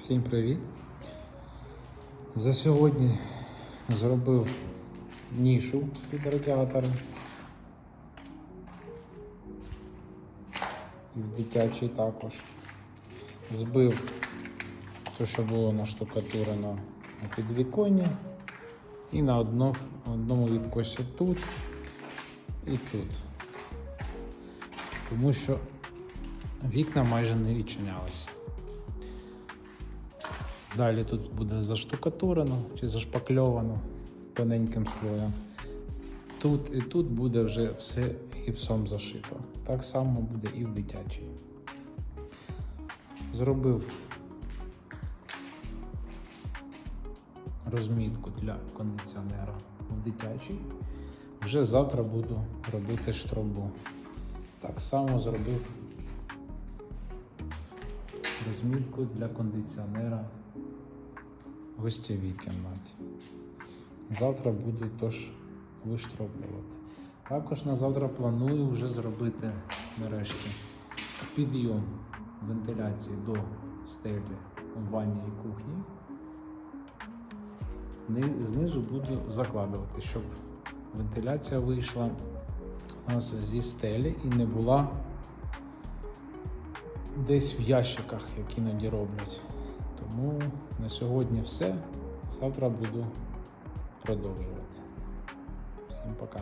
Всім привіт! За сьогодні зробив нішу під радіатор. І в дитячий також. Збив те, що було наштукатурено на підвіконні. І на одному, одному відкосі тут і тут. Тому що вікна майже не відчинялися. Далі тут буде заштукатурено чи зашпакльовано тоненьким слоєм. Тут і тут буде вже все гіпсом зашито. Так само буде і в дитячій. Зробив розмітку для кондиціонера в дитячій. Вже завтра буду робити штробу. Так само зробив розмітку для кондиціонера гостєвій кімнаті. Завтра буду тож виштроблювати. Також на завтра планую вже зробити нарешті підйом вентиляції до стелі у ванні і кухні. Знизу буду закладувати, щоб вентиляція вийшла у нас зі стелі і не була десь в ящиках, як іноді роблять. Тому на сьогодні все. Завтра буду продовжувати. Всім пока.